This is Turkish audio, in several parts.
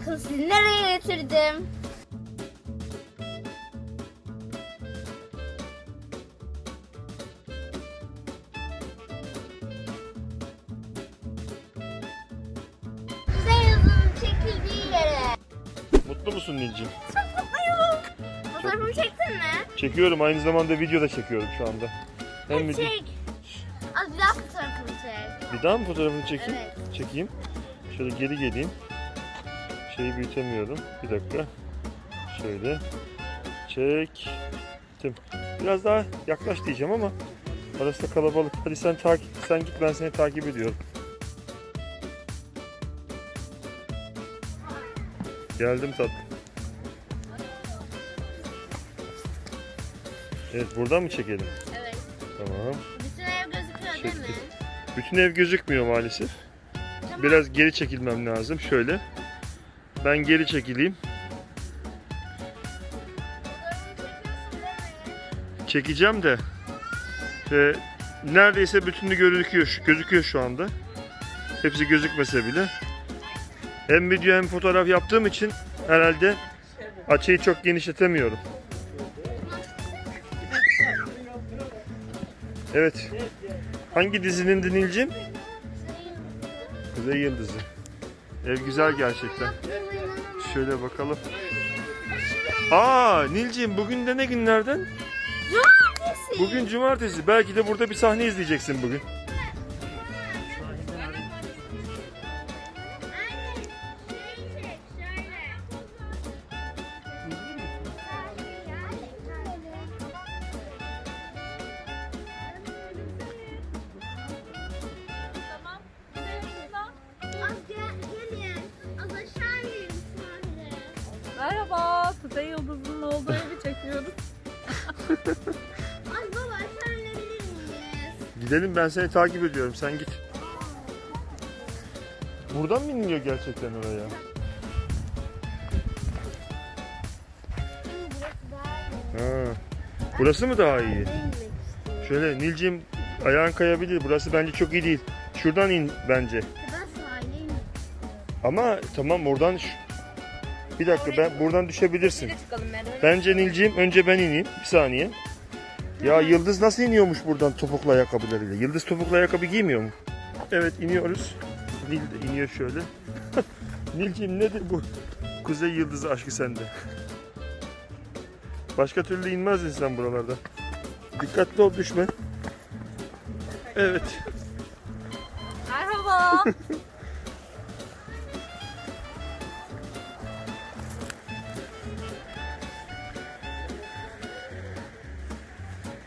Bakın sizi nereye getirdim. Çekildiği yere. Mutlu musun Nilcim? Çok mutluyum. Fotoğrafımı çektin mi? Çekiyorum aynı zamanda video da çekiyorum şu anda. Hem Hadi video... çek. Az bir daha fotoğrafımı çek. Bir daha mı fotoğrafını çekeyim? Evet. Çekeyim. Şöyle geri geleyim. Şeyi büyütemiyorum. Bir dakika. Şöyle. Çektim. Biraz daha yaklaş diyeceğim ama arası da kalabalık. Hadi sen takip sen git ben seni takip ediyorum. Geldim tatlım. Evet buradan mı çekelim? Evet. Tamam. Bütün ev gözüküyor değil mi? Çektim. Bütün ev gözükmüyor maalesef. Tamam. Biraz geri çekilmem lazım. Şöyle. Ben geri çekileyim. Çekeceğim de. Ve neredeyse bütünü gözüküyor, gözüküyor şu anda. Hepsi gözükmese bile. Hem video hem fotoğraf yaptığım için herhalde açıyı çok genişletemiyorum. Evet. Hangi dizinin dinilcim? Kuzey Yıldızı. Ev güzel gerçekten. Şöyle bakalım. Aa Nilciğim bugün de ne günlerden? Cumartesi. Bugün cumartesi. Belki de burada bir sahne izleyeceksin bugün. Olduğu evi çekiyoruz. Ay baba aşağı inebilir miyiz? Gidelim ben seni takip ediyorum. Sen git. Buradan mı iniliyor gerçekten oraya? Ha. Burası mı daha iyi? Şöyle Nilcim ayağın kayabilir. Burası bence çok iyi değil. Şuradan in bence. Ama tamam oradan ş- bir dakika ben buradan düşebilirsin. çıkalım. Bence Nilciğim önce ben ineyim. Bir saniye. Ya Yıldız nasıl iniyormuş buradan topuklu ayakkabılarıyla? Yıldız topuklu ayakkabı giymiyor mu? Evet iniyoruz. Nil de iniyor şöyle. Nilciğim nedir bu? Kuzey Yıldızı aşkı sende. Başka türlü inmezdin sen buralarda. Dikkatli ol düşme. Evet. Merhaba.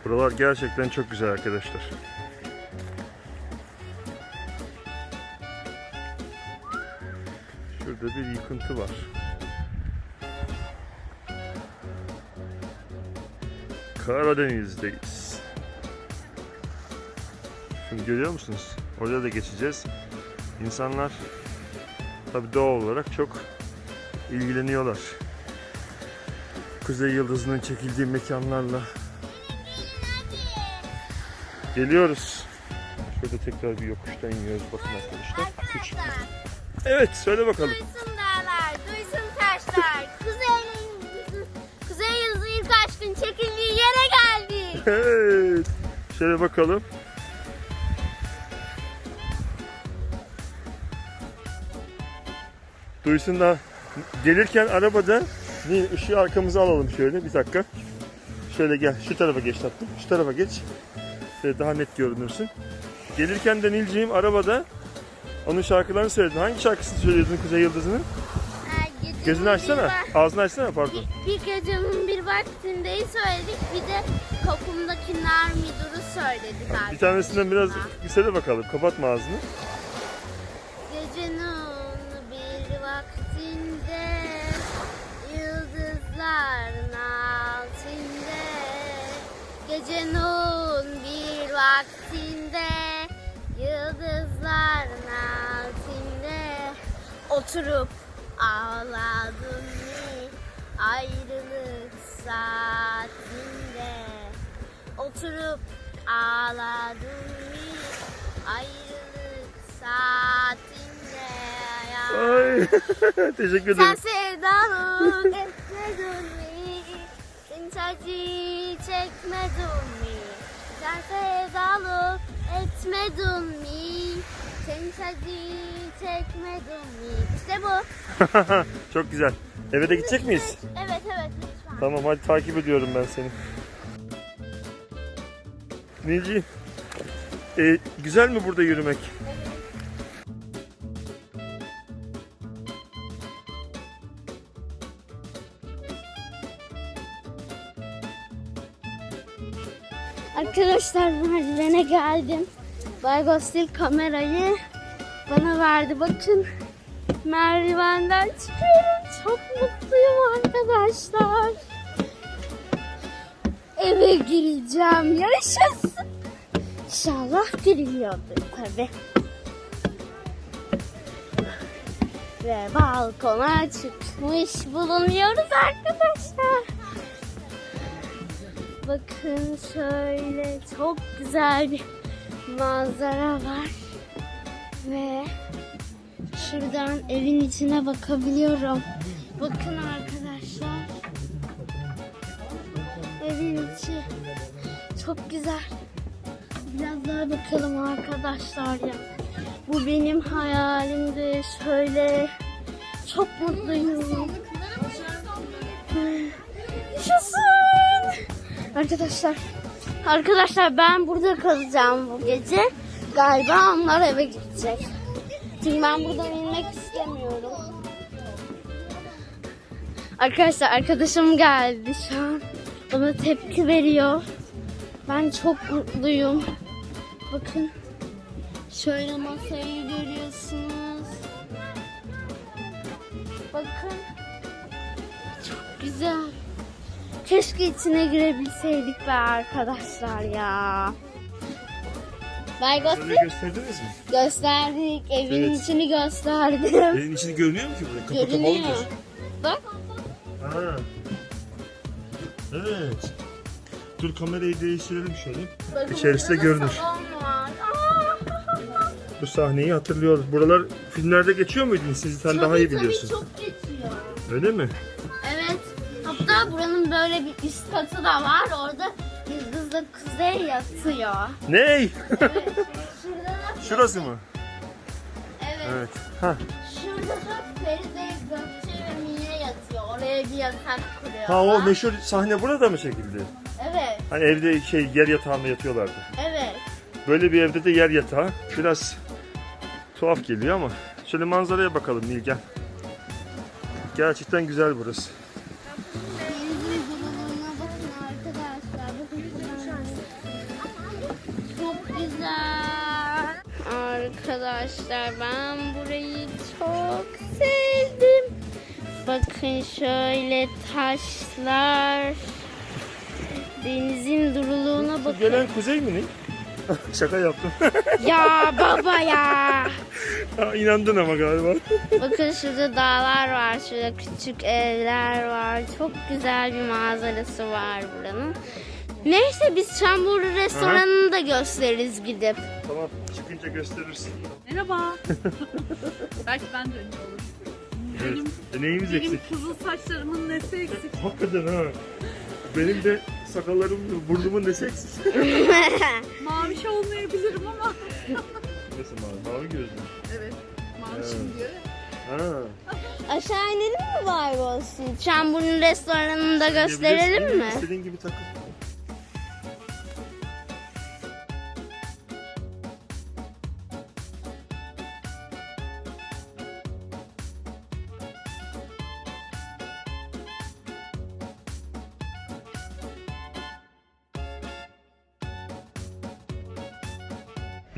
Buralar gerçekten çok güzel arkadaşlar. Şurada bir yıkıntı var. Karadeniz'deyiz. Şimdi görüyor musunuz? Orada da geçeceğiz. İnsanlar tabii doğal olarak çok ilgileniyorlar. Kuzey Yıldızı'nın çekildiği mekanlarla Geliyoruz. Şöyle tekrar bir yokuştan iniyoruz bakın arkadaşlar. Küçük. Evet söyle bakalım. Duysun dağlar, duysun taşlar. Kuzey Kuzey Yıldızı ilk aşkın çekildiği yere geldik. Evet. Şöyle bakalım. Duysun da gelirken arabada bir ışığı arkamıza alalım şöyle bir dakika. Şöyle gel şu tarafa geç tatlım. Şu tarafa geç. Şöyle daha net görünürsün. Gelirken de Nilciğim arabada onun şarkılarını söyledin. Hangi şarkısını söylüyordun Kuzey Yıldızı'nın? Gözünü açsana. Ağzını açsana pardon. Bir, bir gecenin bir vaktindeyi söyledik. Bir de kapımdaki nar miduru söyledik Bir tanesinden biraz bir söyle bakalım. Kapatma ağzını. Gecenin bir vaktinde yıldızların altında Gecenin Oturup ağladın mı ayrılık saatinde Oturup ağladın mı ayrılık saatinde ya. Ay Teşekkür Sen ederim. sevdalık etmedin mi? Sen çekmedin mi? Sen sevdalık etmedin mi? Mi? İşte bu. Çok güzel. Eve de gidecek miyiz? Evet evet lütfen. Tamam hadi takip ediyorum ben seni. Nilci, e, güzel mi burada yürümek? Arkadaşlar merdivene geldim. Bay Gostil kamerayı bana verdi. Bakın merdivenden çıkıyorum. Çok mutluyum arkadaşlar. Eve gireceğim. Yaşasın. İnşallah giriliyordur tabi. Ve balkona çıkmış bulunuyoruz arkadaşlar. Bakın şöyle çok güzel bir manzara var. Ve şuradan evin içine bakabiliyorum. Bakın arkadaşlar. Evin içi çok güzel. Biraz daha bakalım arkadaşlar ya. Bu benim hayalimdi. Şöyle çok mutluyum. Yaşasın. Arkadaşlar, arkadaşlar ben burada kalacağım bu gece. Galiba onlar eve gidecek. Çünkü ben buradan inmek istemiyorum. Arkadaşlar arkadaşım geldi şu an. Bana tepki veriyor. Ben çok mutluyum. Bakın. Şöyle masayı görüyorsunuz. Bakın. Çok güzel. Keşke içine girebilseydik be arkadaşlar ya. Bay Gosling gösterdiniz mi? gösterdik. Evin Evet. içini gösterdim. Evin içini görünüyor mu ki burada? Kapı Görünüyor. kapalıdır. Bak. Ha. Evet. Dur kamerayı değiştirelim şöyle. bakın İçerisi de burada görünür. salon var. Aa! Bu sahneyi hatırlıyoruz. Buralar filmlerde geçiyor muydun? Siz sen daha iyi Tabii, biliyorsun. Tabii çok geçiyor. Öyle mi? Evet. Hatta buranın böyle bir üst katı da var. Orada Kuzey yatıyor. Ney? Evet. Şurada da Şurası mı? Evet. Evet. Ha. Şurada da Feride, Gökçe ve Mine yatıyor. Oraya bir yatak kuruyorlar. Ha o meşhur sahne burada mı çekildi? Evet. Hani evde şey yer yatağında yatıyorlardı. Evet. Böyle bir evde de yer yatağı. Biraz tuhaf geliyor ama. Şöyle manzaraya bakalım Nilgen. Gerçekten güzel burası. Arkadaşlar ben burayı çok sevdim. Bakın şöyle taşlar. Denizin duruluğuna bakın. Gelen kuzey mi Nil? Şaka yaptım. Ya baba ya. Ha, İnandın ama galiba. Bakın şurada dağlar var, şurada küçük evler var. Çok güzel bir manzarası var buranın. Neyse biz Çamburlu restoranını da gösteririz gidip. Tamam çıkınca gösterirsin. Merhaba. Belki ben de ünlü olurum. Evet. Benim, E, neyimiz benim eksik? kızıl saçlarımın nesi eksik? Hakikaten ha. Benim de sakallarım, burnumun nesi eksik? Maviş olmayabilirim ama. Nasıl mavi? Mavi gözlü. Evet. Mavişim diyor ya. Ha. Aşağı inelim mi var olsun? Çamburlu restoranını da gösterelim mi? İstediğin gibi takıl.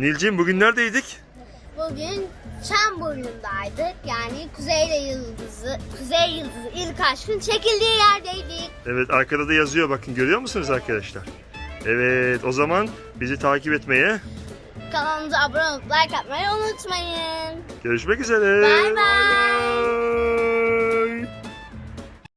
Nilcim bugün neredeydik? Bugün Çamburnu'ndaydık. Yani Kuzey Yıldızı, Kuzey Yıldızı ilk aşkın çekildiği yerdeydik. Evet arkada da yazıyor bakın görüyor musunuz arkadaşlar? Evet o zaman bizi takip etmeye Kanalımıza abone olup like atmayı unutmayın. görüşmek üzere. Bay bay. bay.